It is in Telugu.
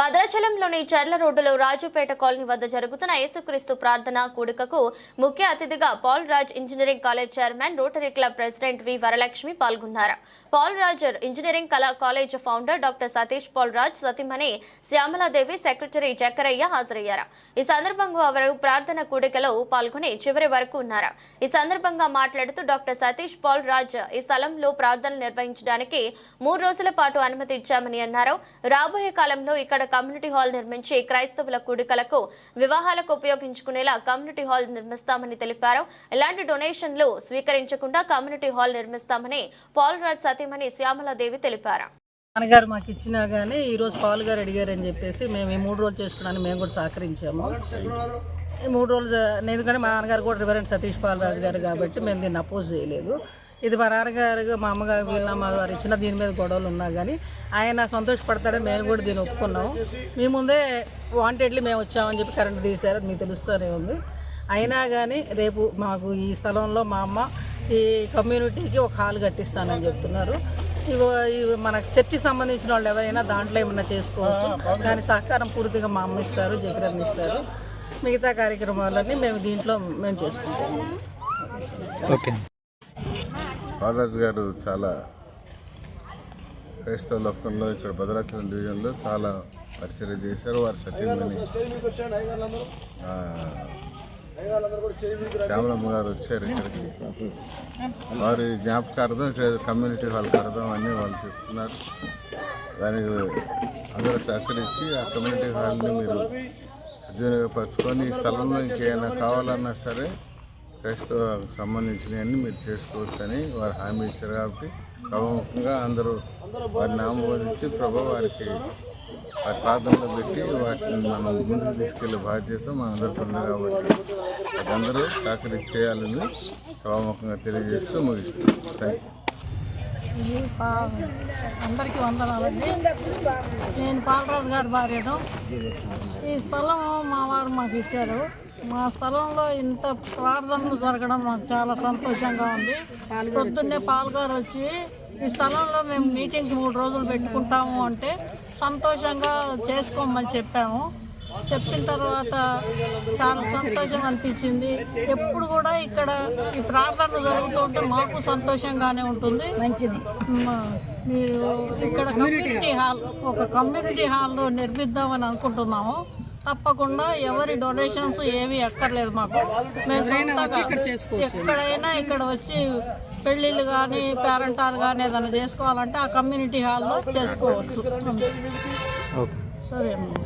భద్రాచలంలోని చర్ల రోడ్డులో రాజుపేట కాలనీ వద్ద జరుగుతున్న యేసుక్రీస్తు ప్రార్థన కూడికకు ముఖ్య అతిథిగా Paul Raj engineering college chairman rotary club president V Varalakshmi పాల్గొన్నారు. పాల్ రాజ్ ఇంజనీరింగ్ కళా college founder doctor Satish Paul Raj సతీమణి శ్యామలాదేవి సెక్రటరీ చక్కరయ్య హాజరయ్యారు. ఈ సందర్భంగా వారు ప్రార్థన కూడికలో పాల్గొని చివరి వరకు ఉన్నారు. ఈ సందర్భంగా మాట్లాడుతూ డాక్టర్ సతీష్ పాల్ రాజ్ ఈ స్థలంలో ప్రార్థనలు నిర్వహించడానికి మూడు రోజుల పాటు అనుమతి ఇచ్చామని అన్నారు. రాబోయే కాలంలో ఇక్కడ కమ్యూనిటీ హాల్ నిర్మించి క్రైస్తవుల కూడికలకు వివాహాలకు ఉపయోగించుకునేలా కమ్యూనిటీ హాల్ నిర్మిస్తామని తెలిపారు. ఎలాంటి డొనేషన్లు స్వీకరించకుండా కమ్యూనిటీ హాల్ నిర్మిస్తామని పాల్రాజ్ సతీమణి శ్యామలాదేవి తెలిపారు. నాన్నగారు మాకు ఇచ్చినా కానీ ఈరోజు పాలు గారు అడిగారని చెప్పేసి మేము ఈ మూడు రోజులు చేసుకున్నాను మేము కూడా సహకరించాము. ఈ మూడు రోజులు ఎందుకంటే మా నాన్నగారు కూడా రివరెంట్ సతీష్ పాలరాజు గారు కాబట్టి మేము దీన్ని అపోజ్ చేయలేదు. ఇది మా నాన్నగారు మా అమ్మగారు వీళ్ళ అమ్మగారు ఇచ్చిన దీని మీద గొడవలు ఉన్నా కానీ ఆయన సంతోషపడతారని మేము కూడా దీన్ని ఒప్పుకున్నాము మీ ముందే వాంటెడ్లీ మేము వచ్చామని చెప్పి కరెంట్ తీశారు అది మీకు తెలుస్తూనే ఉంది. అయినా కానీ రేపు మాకు ఈ స్థలంలో మా అమ్మ ఈ కమ్యూనిటీకి ఒక హాల్ కట్టిస్తానని చెప్తున్నారు. ఇవి ఇవి మన చర్చికి సంబంధించిన వాళ్ళు ఎవరైనా దాంట్లో ఏమన్నా చేసుకోవచ్చు. దాని సహకారం పూర్తిగా మా అమ్మ ఇస్తారు జగన్ ఇస్తారు. మిగతా కార్యక్రమాలన్నీ మేము దీంట్లో మేము చేసుకుంటాము ఓకే. బాలరాజు గారు చాలా క్రైస్తవ లోకంలో ఇక్కడ భద్రాచలం డివిజన్లో చాలా పరిచయం చేశారు. వారి సతీమణి ఆ, శ్యామలమ్మ గారు వచ్చారు ఇక్కడికి. వారి జ్ఞాపకార్థం ఇక్కడ కమ్యూనిటీ హాల్ కడదాం అని వాళ్ళు చెప్తున్నారు. దానికి అందరూ సహకరించి ఆ కమ్యూనిటీ హాల్ని మీరు సద్వినియోగపరచుకొని ఈ స్థలంలో ఇంకేమైనా కావాలన్నా సరే క్రైస్తవ సంబంధించినవన్నీ మీరు చేసుకోవచ్చని వారు హామీ ఇచ్చారు కాబట్టి సభముఖంగా అందరూ వారిని ఆమోదించి ప్రభు వారికి వారి ప్రార్థనలో పెట్టి వాటిని మనం ముందుకు తీసుకెళ్ళే బాధ్యత మన అందరికీ ఉంది కాబట్టి అదందరూ సహకరించి చేయాలని సభాముఖంగా తెలియజేస్తూ ముగిస్తున్నాం. థ్యాంక్ యూ ఇది పా- అందరికీ వందనాలండి. నేను పాలరాజు గారి భార్యను. ఈ స్థలం మా వారు మాకు ఇచ్చారు. మా స్థలంలో ఇంత ప్రార్థనలు జరగడం మాకు చాలా సంతోషంగా ఉంది. పొద్దున్నే పాల్గారు వచ్చి ఈ స్థలంలో మేము మీటింగ్స్ మూడు రోజులు పెట్టుకుంటాము అంటే సంతోషంగా చేసుకోమని చెప్పాము. చెప్పిన తర్వాత చాలా సంతోషం అనిపించింది. ఎప్పుడు కూడా ఇక్కడ ఈ ప్రార్థనలు జరుగుతుంటే మాకు సంతోషంగానే ఉంటుంది. మంచిది. మీరు ఇక్కడ కమ్యూనిటీ హాల్ ఒక కమ్యూనిటీ హాల్ నిర్మిద్దామని అనుకుంటున్నాము. తప్పకుండా ఎవరి డొనేషన్స్ ఏవి ఎక్కర్లేదు మాకు. మేము ఎక్కడైనా ఇక్కడ వచ్చి పెళ్ళిళ్ళు కానీ పేరెంటాలు కానీ ఏదైనా చేసుకోవాలంటే ఆ కమ్యూనిటీ హాల్లో చేసుకోవచ్చు. ఓకే. సరే అమ్మా.